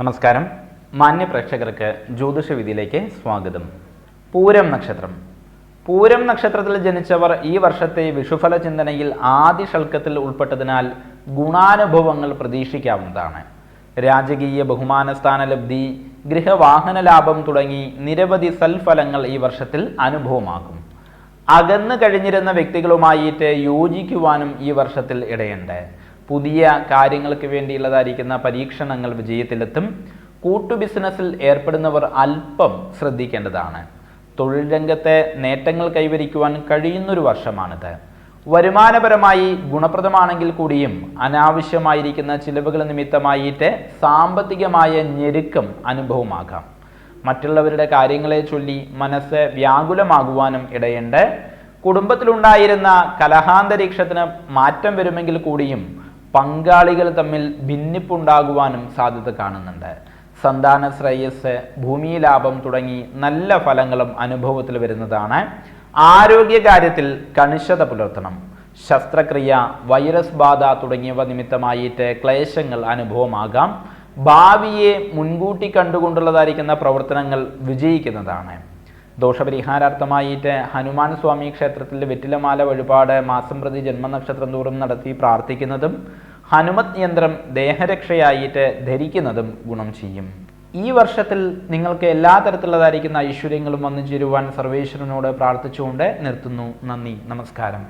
നമസ്കാരം. മാന്യ പ്രേക്ഷകർക്ക് ജ്യോതിഷ വിധിയിലേക്ക് സ്വാഗതം. പൂരം നക്ഷത്രം. പൂരം നക്ഷത്രത്തിൽ ജനിച്ചവർ ഈ വർഷത്തെ വിഷുഫല ചിന്തനയിൽ ആദ്യ ഷൽക്കത്തിൽ ഉൾപ്പെട്ടതിനാൽ ഗുണാനുഭവങ്ങൾ പ്രതീക്ഷിക്കാവുന്നതാണ്. രാജകീയ ബഹുമാന സ്ഥാനലബ്ധി ഗൃഹവാഹന ലാഭം തുടങ്ങി നിരവധി സൽഫലങ്ങൾ ഈ വർഷത്തിൽ അനുഭവമാകും. അകന്നു കഴിഞ്ഞിരുന്ന വ്യക്തികളുമായിട്ട് യോജിക്കുവാനും ഈ വർഷത്തിൽ ഇടയുണ്ട്. പുതിയ കാര്യങ്ങൾക്ക് വേണ്ടിയുള്ളതായിരിക്കുന്ന പരീക്ഷണങ്ങൾ വിജയത്തിലെത്തും. കൂട്ടു ബിസിനസ്സിൽ ഏർപ്പെടുന്നവർ അല്പം ശ്രദ്ധിക്കേണ്ടതാണ്. തൊഴിൽ രംഗത്തെ നേട്ടങ്ങൾ കൈവരിക്കുവാൻ കഴിയുന്നൊരു വർഷമാണിത്. വരുമാനപരമായി ഗുണപ്രദമാണെങ്കിൽ കൂടിയും അനാവശ്യമായിരിക്കുന്ന ചിലവുകൾ നിമിത്തമായിട്ട് സാമ്പത്തികമായ ഞെരുക്കം അനുഭവമാകാം. മറ്റുള്ളവരുടെ കാര്യങ്ങളെ ചൊല്ലി മനസ്സ് വ്യാകുലമാകുവാനും ഇടയുണ്ട്. കുടുംബത്തിലുണ്ടായിരുന്ന കലഹാന്തരീക്ഷത്തിന് മാറ്റം വരുമെങ്കിൽ കൂടിയും പങ്കാളികൾ തമ്മിൽ ഭിന്നിപ്പുണ്ടാകുവാനും സാധ്യത കാണുന്നുണ്ട്. സന്താന ശ്രേയസ് ഭൂമി ലാഭം തുടങ്ങി നല്ല ഫലങ്ങളും അനുഭവത്തിൽ വരുന്നതാണ്. ആരോഗ്യകാര്യത്തിൽ കണിശത പുലർത്തണം. ശസ്ത്രക്രിയ വൈറസ് ബാധ തുടങ്ങിയവ നിമിത്തമായിട്ട് ക്ലേശങ്ങൾ അനുഭവമാകാം. ഭാവിയെ മുൻകൂട്ടി കണ്ടുകൊണ്ടുള്ളതായിരിക്കുന്ന പ്രവർത്തനങ്ങൾ വിജയിക്കുന്നതാണ്. ദോഷപരിഹാരാർത്ഥമായിട്ട് ഹനുമാൻ സ്വാമി ക്ഷേത്രത്തിൽ വെറ്റിലമാല വഴിപാട് മാസം പ്രതി ജന്മനക്ഷത്രം തോറും നടത്തി പ്രാർത്ഥിക്കുന്നതും ഹനുമത് യന്ത്രം ദേഹരക്ഷയായിട്ട് ധരിക്കുന്നതും ഗുണം ചെയ്യും. ഈ വർഷത്തിൽ നിങ്ങൾക്ക് എല്ലാ തരത്തിലുള്ളതായിരിക്കുന്ന ഐശ്വര്യങ്ങളും വന്നു ചേരുവാൻ സർവേശ്വരനോട് പ്രാർത്ഥിച്ചുകൊണ്ട് നിർത്തുന്നു. നന്ദി. നമസ്കാരം.